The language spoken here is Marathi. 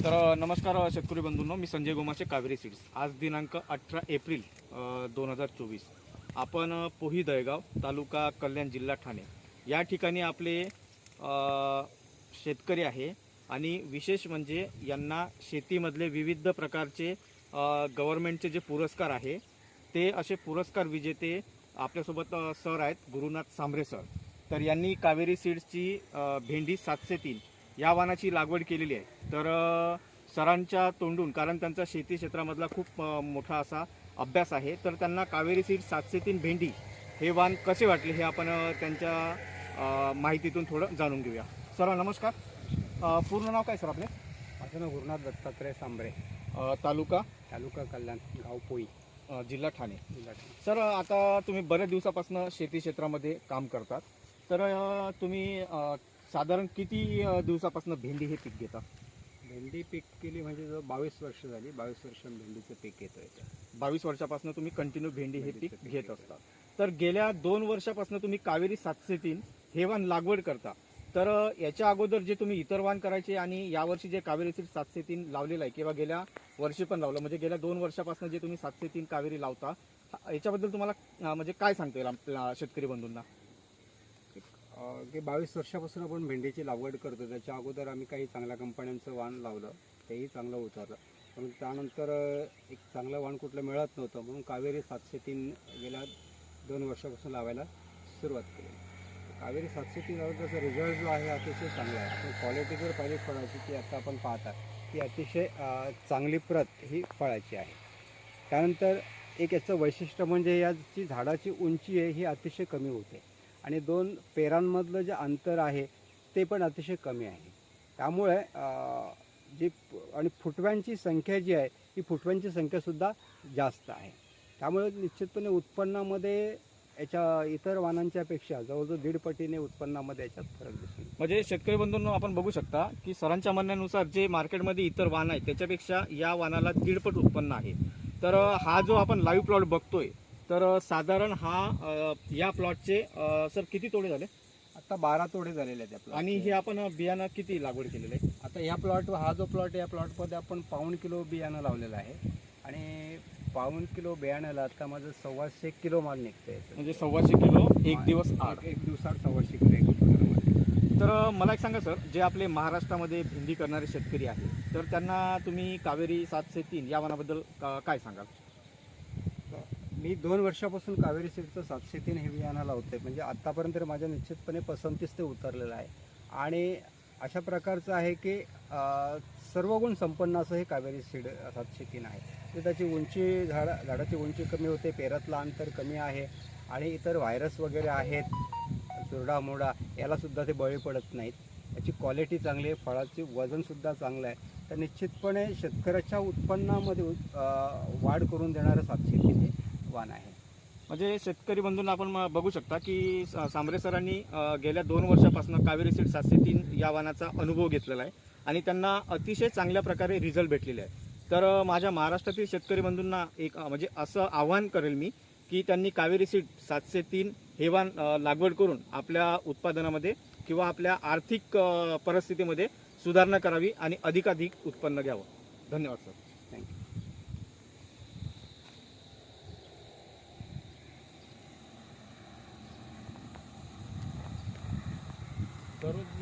तर नमस्कार शेतकरी बंधूंनो. मी संजय गोमाचे कावेरी सीड्स. आज दिनांक अठरा एप्रिल दोन हजार चोवीस. आपण पोही दळगाव तालुका कल्याण जिल्हा ठाणे. या ठिकाणी आपले शेतकरी आहे आणि विशेष म्हणजे यांना शेतीमधले विविध प्रकारचे गव्हर्नमेंटचे जे पुरस्कार आहे ते असे पुरस्कार विजेते आपल्यासोबत सर आहेत गुरुनाथ सांबरे सर. तर यांनी कावेरी सीड्सची भेंडी सातशे तीन या वाणाची लागवड केलेली आहे. तर सरांच्या तोंडून कारण त्यांचा शेती क्षेत्रामधला खूप मोठा असा अभ्यास आहे तर त्यांना कावेरी सीड सातशे तीन भेंडी हे वाण कसे वाटले हे आपण त्यांच्या माहितीतून थोडं जाणून घेऊया. सर नमस्कार. पूर्ण नाव काय सर आपले? माझं नाव गुरुनाथ दत्तात्रय सांबरे. तालुका? तालुका कल्याण गाव पोई. जिल्हा ठाणे. जिल्हा ठाणे. सर आता तुम्ही बऱ्याच दिवसापासून शेती क्षेत्रामध्ये काम करतात. तर तुम्ही साधारण किती अ, दिवसापासून भेंडी हे पीक घेता? भेंडी पीक केली म्हणजे जवळ बावीस वर्ष झाली. बावीस वर्ष भेंडीचं पीक येतं इथे. बावीस वर्षापासून तुम्ही कंटिन्यू भेंडी हे भेंडीचं पीक पीक घेत घेतो. असता तर गेल्या दोन वर्षापासून तुम्ही कावेरी सातशे तीन हे वाण लागवड करता. तर अ, याच्या अगोदर जे तुम्ही इतर वाण करायचे आणि यावर्षी जे कावेरी सीड सातशे तीन लावलेलं आहे किंवा गेल्या वर्षी पण लावलं म्हणजे गेल्या दोन वर्षापासून जे तुम्ही सातशे तीन कावेरी लावता हा- याच्याबद्दल तुम्हाला अ, म्हणजे काय सांगता येईल आपल्या शेतकरी बंधूंना? की बावीस वर्षापासून आपण भेंडीची लागवड करतो. त्याच्या अगोदर आम्ही काही चांगल्या कंपन्यांचं वाण लावलं. तेही चांगलं उतरलं. पण त्यानंतर एक चांगलं वाण कुठलं मिळत नव्हतं. म्हणून कावेरी सातशे तीन गेल्या दोन वर्षापासून लावायला सुरुवात केली. कावेरी सातशे तीन लावलं त्याचा रिझल्ट जो आहे अतिशय चांगला आहे. पण क्वालिटी जर पाहिजे फळाची ती आता आपण पाहता ती अतिशय चांगली प्रत ही फळाची आहे. त्यानंतर एक याचं वैशिष्ट्य म्हणजे याची झाडाची उंची आहे ही अतिशय कमी होते. आणि दोन पेरांमधलं जे अंतर आहे ते पण अतिशय कमी आहे. त्यामुळे जी आणि फुटव्यांची संख्या जी आहे ही फुटव्यांची संख्यासुद्धा जास्त आहे. त्यामुळे निश्चितपणे उत्पन्नामध्ये याच्या इतर वाहनांच्यापेक्षा जवळजवळ दीड पटीने उत्पन्नामध्ये याच्यात फरक दिसतो म्हणजे शेतकरी बंधूंना आपण बघू शकता की सरांच्या म्हणण्यानुसार जे मार्केटमध्ये इतर वाहन आहे त्याच्यापेक्षा या वाहनाला दीडपट उत्पन्न आहे. तर हा जो आपण लाईव्ह प्लॉट बघतोय तर साधारण हा या प्लॉटचे सर किती तोडे झाले आता बारा तोडे झालेले आहेत या आणि. हे आपण बियाणं किती लागवड केलेलं आहे आता ह्या प्लॉट हा जो प्लॉट आहे या प्लॉटमध्ये आपण पाऊण किलो बियाणं लावलेलं आहे आणि पाऊण किलो बियाण्याला आता माझं सव्वाशे किलो माल निघतंय याचं. म्हणजे सव्वाशे किलो एक दिवस आड एक- दिवसात सव्वाशे किलो एक. तर मला एक सांगा सर जे आपले महाराष्ट्रामध्ये भेंडी करणारे शेतकरी आहेत तर त्यांना तुम्ही कावेरी सातशे तीन या वाणाबद्दल अ, काय सांगाल मी दोन वर्षापासून कावेरी सीडचं सातशे तीन हे बियाणं लावतोय. म्हणजे आत्तापर्यंत माझ्या निश्चितपणे पसंतीस ते उतरलेलं आहे. आणि अशा प्रकारचं आहे की सर्व गुण संपन्न असं हे कावेरी सीड सातशे तीन आहे. तर त्याची उंची झाडा झाडाची उंची कमी होते पेरातलं अंतर कमी आहे आणि इतर व्हायरस वगैरे आहेत चुरडा मोडा यालासुद्धा ते बळी पडत नाहीत. याची क्वालिटी चांगली आहे फळाची वजनसुद्धा चांगलं आहे. तर निश्चितपणे शेतकऱ्याच्या उत्पन्नामध्ये वाढ करून देणारं सातशे तीन वाण आहे. म्हणजे शेतकरी बंधूंना आपण म- बघू शकता की सांबरे सरांनी गेल्या दोन वर्षापासून कावेरी सीट सातशे तीन या वाणाचा अनुभव घेतलेला आहे आणि त्यांना अतिशय चांगल्या प्रकारे रिझल्ट भेटलेले आहे तर माझ्या महाराष्ट्रातील शेतकरी बंधूंना एक म्हणजे असं आव्हान करेल मी की त्यांनी कावेरी सीड सातशे तीन हे वाण लागवड करून आपल्या उत्पादनामध्ये किंवा आपल्या आर्थिक परिस्थितीमध्ये सुधारणा करावी आणि अधिकाधिक उत्पन्न घ्यावं. धन्यवाद सर. Garoto